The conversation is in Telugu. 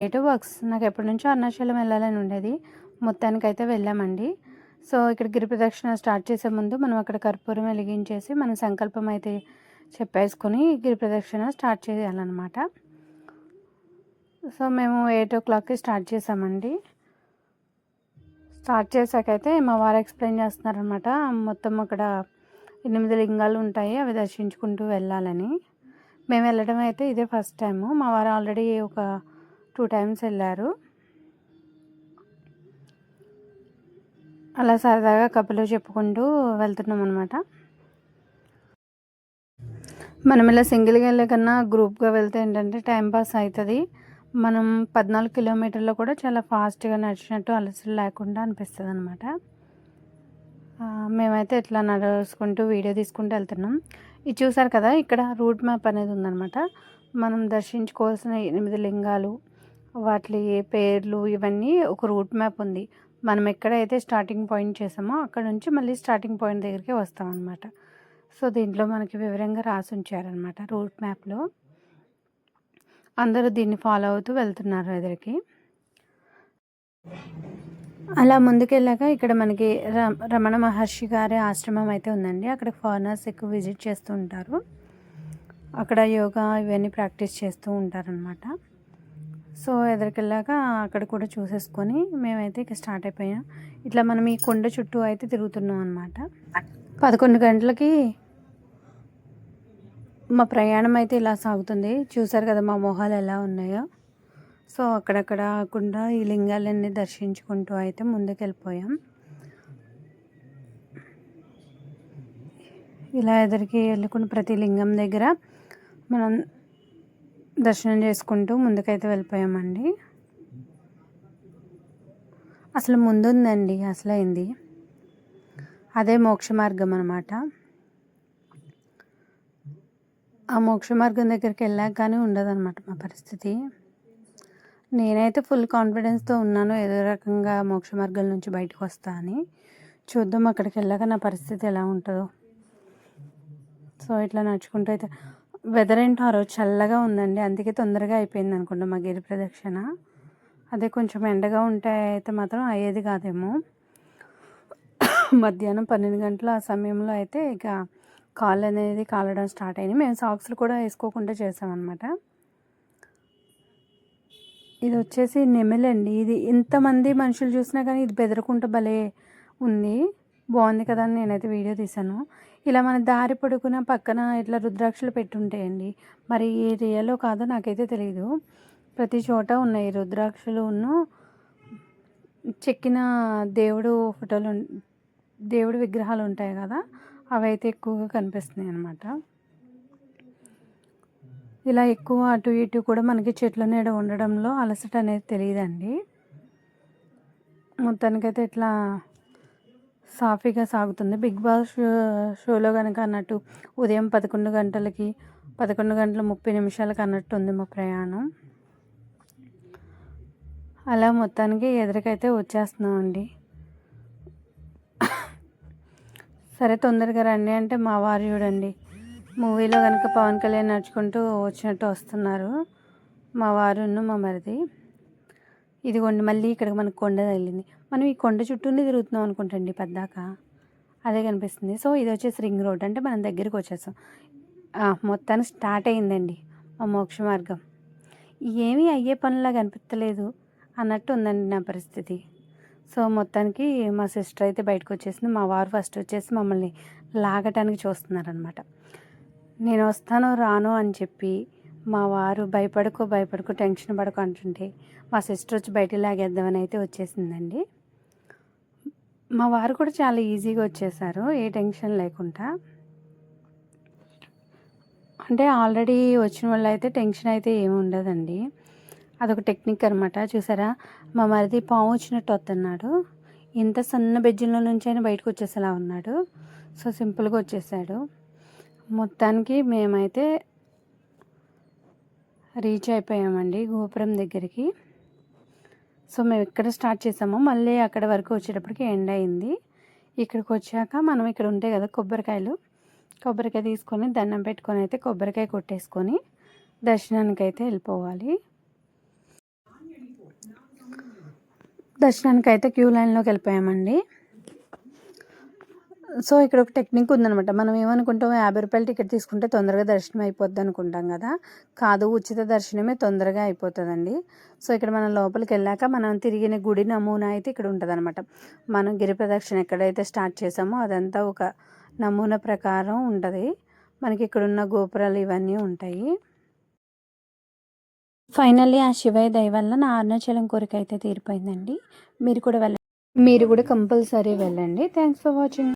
Creative works? నాకు ఎప్పటి నుంచో అరుణాచలం వెళ్ళాలని ఉండేది. మొత్తానికైతే వెళ్ళామండి. సో ఇక్కడ గిరి ప్రదక్షిణ స్టార్ట్ చేసే ముందు మనం అక్కడ కర్పూరం వెలిగించేసి మన సంకల్పం అయితే చెప్పేసుకొని గిరి ప్రదక్షిణ స్టార్ట్ చేయాలన్నమాట. సో మేము ఎయిట్ ఓ క్లాక్కి స్టార్ట్ చేసామండి. స్టార్ట్ చేశాకైతే మా వారు ఎక్స్ప్లెయిన్ చేస్తున్నారనమాట మొత్తం అక్కడ ఎనిమిది లింగాలు ఉంటాయి అవి దర్శించుకుంటూ వెళ్ళాలని. మేము వెళ్ళడం అయితే ఇదే ఫస్ట్ టైము. మా వారు ఆల్రెడీ ఒక టూ టైమ్స్ వెళ్ళారు. అలా సరదాగా కబుర్లు చెప్పుకుంటూ వెళ్తున్నాం అనమాట మనం ఇలా సింగిల్గా వెళ్ళే కన్నా గ్రూప్గా వెళ్తే ఏంటంటే టైం పాస్ అవుతుంది మనం పద్నాలుగు కిలోమీటర్లో కూడా చాలా ఫాస్ట్గా నడిచినట్టు అలసలు లేకుండా అనిపిస్తుంది అనమాట మేమైతే ఇట్లా నడుచుకుంటూ వీడియో తీసుకుంటూ వెళ్తున్నాం. ఇది చూసారు కదా ఇక్కడ రూట్ మ్యాప్ అనేది ఉందన్నమాట. మనం దర్శించుకోవాల్సిన ఎనిమిది లింగాలు వాటి పేర్లు ఇవన్నీ ఒక రూట్ మ్యాప్ ఉంది. మనం ఎక్కడైతే స్టార్టింగ్ పాయింట్ చేసామో అక్కడ నుంచి మళ్ళీ స్టార్టింగ్ పాయింట్ దగ్గరికి వస్తామన్నమాట సో దీంట్లో మనకి వివరంగా రాసి ఉంచారనమాట రూట్ మ్యాప్లో. అందరూ దీన్ని ఫాలో అవుతూ వెళ్తున్నారు ఎదురికి. అలా ముందుకెళ్ళాక ఇక్కడ మనకి రమణ మహర్షి గారి ఆశ్రమం అయితే ఉందండి. అక్కడ ఫారినర్స్ ఎక్కువ విజిట్ చేస్తూ ఉంటారు. అక్కడ యోగా ఇవన్నీ ప్రాక్టీస్ చేస్తూ ఉంటారనమాట సో ఎదురుకెళ్ళాక అక్కడ కూడా చూసేసుకొని మేమైతే ఇక స్టార్ట్ అయిపోయాం. ఇట్లా మనం ఈ కొండ చుట్టూ అయితే తిరుగుతున్నాం అనమాట పదకొండు గంటలకి మా ప్రయాణం అయితే ఇలా సాగుతుంది. చూసారు కదా మా మొహాలు ఎలా ఉన్నాయో. సో అక్కడక్కడ కాకుండా ఈ లింగాలన్నీ దర్శించుకుంటూ అయితే ముందుకు వెళ్ళిపోయాం ఇలా ఎదురికి వెళ్ళుకున్న ప్రతి లింగం దగ్గర మనం దర్శనం చేసుకుంటూ ముందుకైతే వెళ్ళిపోయామండి. అసలు ముందుందండి అసలు అయింది అదే మోక్ష మార్గం అనమాట ఆ మోక్ష మార్గం దగ్గరికి వెళ్ళాక కానీ ఉండదన్నమాట మా పరిస్థితి. నేనైతే ఫుల్ కాన్ఫిడెన్స్తో ఉన్నాను ఏదో రకంగా మోక్ష మార్గం నుంచి బయటకు వస్తా అని. చూద్దాం అక్కడికి వెళ్ళాక నా పరిస్థితి ఎలా ఉంటుందో. సో ఇట్లా నడుచుకుంటూ అయితే వెదర్ ఏంటో ఆ రోజు చల్లగా ఉందండి. అందుకే తొందరగా అయిపోయింది అనుకుంటా మా గిరి ప్రదక్షిణ. అదే కొంచెం ఎండగా ఉంటే అయితే మాత్రం అయ్యేది కాదేమో. మధ్యాహ్నం పన్నెండు గంటల ఆ సమయంలో అయితే ఇక కాళ్ళు అనేది కాలడం స్టార్ట్ అయింది మేము సాక్స్లు కూడా వేసుకోకుండా చేసామన్నమాట. ఇది వచ్చేసి నెమలండి. ఇది ఇంతమంది మనుషులు చూసినా కానీ ఇది బెదరకుంట భలే ఉంది. బాగుంది కదా అని నేనైతే వీడియో తీశాను. ఇలా మన దారి పొడుగున పక్కన ఇట్లా రుద్రాక్షలు పెట్టుంటాయండి. మరి ఈ రియలో కాదో నాకైతే తెలియదు ప్రతి చోట ఉన్నాయి రుద్రాక్షలు ఉన్న. చెక్కిన దేవుడు ఫోటోలు దేవుడు విగ్రహాలు ఉంటాయి కదా అవి అయితే ఎక్కువగా కనిపిస్తున్నాయి అన్నమాట. ఇలా ఎక్కువ అటు ఇటు కూడా మనకి చెట్ల నీడ ఉండడంలో అలసట అనేది తెలియదండి. మొత్తానికైతే ఇట్లా సాఫీగా సాగుతుంది. బిగ్ బాస్ షోలో కనుక అన్నట్టు ఉదయం పదకొండు గంటలకి పదకొండు గంటల ముప్పై నిమిషాలకు అన్నట్టు ఉంది మా ప్రయాణం. అలా మొత్తానికి ఎదురుకైతే వచ్చేస్తున్నామండి. సరే తొందరగా రండి. అంటే మా వారు చూడండి మూవీలో కనుక పవన్ కళ్యాణ్ నడుచుకుంటూ వచ్చినట్టు వస్తున్నారు. మా వారు మా మరిది. ఇదిగోండి మళ్ళీ ఇక్కడికి మనకు కొండ తగిలింది. మనం ఈ కొండ చుట్టూనే తిరుగుతున్నాం అనుకుంటండి పెద్దాక. అదే కనిపిస్తుంది. సో ఇది వచ్చేసి రింగ్ రోడ్. అంటే మనం దగ్గరికి వచ్చేసాం మొత్తానికి స్టార్ట్ అయిందండి మా మోక్ష మార్గం. ఏమీ అయ్యే పనులా కనిపించలేదు అన్నట్టు ఉందండి నా పరిస్థితి. సో మొత్తానికి మా సిస్టర్ అయితే బయటకు వచ్చేసింది. మా వారు ఫస్ట్ వచ్చేసి మమ్మల్ని లాగటానికి చూస్తున్నారనమాట నేను వస్తాను రాను అని చెప్పి మా వారు భయపడుకో భయపడుకో టెన్షన్ పడుకో అంటుంటే మా సిస్టర్ వచ్చి బయట లాగేద్దామని అయితే వచ్చేసిందండి. మా వారు కూడా చాలా ఈజీగా వచ్చేసారు ఏ టెన్షన్ లేకుండా. అంటే ఆల్రెడీ వచ్చిన వాళ్ళు అయితే టెన్షన్ అయితే ఏమి ఉండదండి. అదొక టెక్నిక్ అనమాట చూసారా? మా మరిది పాము వచ్చినట్టు వస్తున్నాడు. ఇంత సన్న బెజ్జిలో నుంచి అయినా బయటకు వచ్చేసేలా ఉన్నాడు. సో సింపుల్గా వచ్చేసాడు. మొత్తానికి మేమైతే రీచ్ అయిపోయామండి గోపురం దగ్గరికి. సో మేము ఇక్కడ స్టార్ట్ చేసాము. మళ్ళీ అక్కడ వరకు వచ్చేటప్పటికి ఎండ్ అయింది. ఇక్కడికి వచ్చాక మనం ఇక్కడ ఉంటాయి కదా కొబ్బరికాయలు. కొబ్బరికాయ తీసుకొని దండం పెట్టుకొని అయితే కొబ్బరికాయ కొట్టేసుకొని దర్శనానికి అయితే వెళ్ళిపోవాలి. దర్శనానికి అయితే క్యూ లైన్లోకి వెళ్ళిపోయామండి. సో ఇక్కడ ఒక టెక్నిక్ ఉందనమాట మనం ఏమనుకుంటాం యాభై రూపాయల టికెట్ తీసుకుంటే తొందరగా దర్శనం అయిపోద్ది అనుకుంటాం కదా. కాదు ఉచిత దర్శనమే తొందరగా అయిపోతుందండి. సో ఇక్కడ మనం లోపలికి వెళ్ళాక మనం తిరిగిన గుడి నమూనా అయితే ఇక్కడ ఉంటుందనమాట మనం గిరి ప్రదక్షిణ ఎక్కడైతే స్టార్ట్ చేసామో అదంతా ఒక నమూనా ప్రకారం ఉంటుంది. మనకి ఇక్కడ ఉన్న గోపురాలు ఇవన్నీ ఉంటాయి. ఫైనల్లీ ఆ శివయ్య దయ వల్ల నా అరుణాచలం కోరిక అయితే తీరిపోయిందండి. మీరు కూడా వెళ్ళండి మీరు కూడా కంపల్సరీ వెళ్ళండి. Thanks for watching.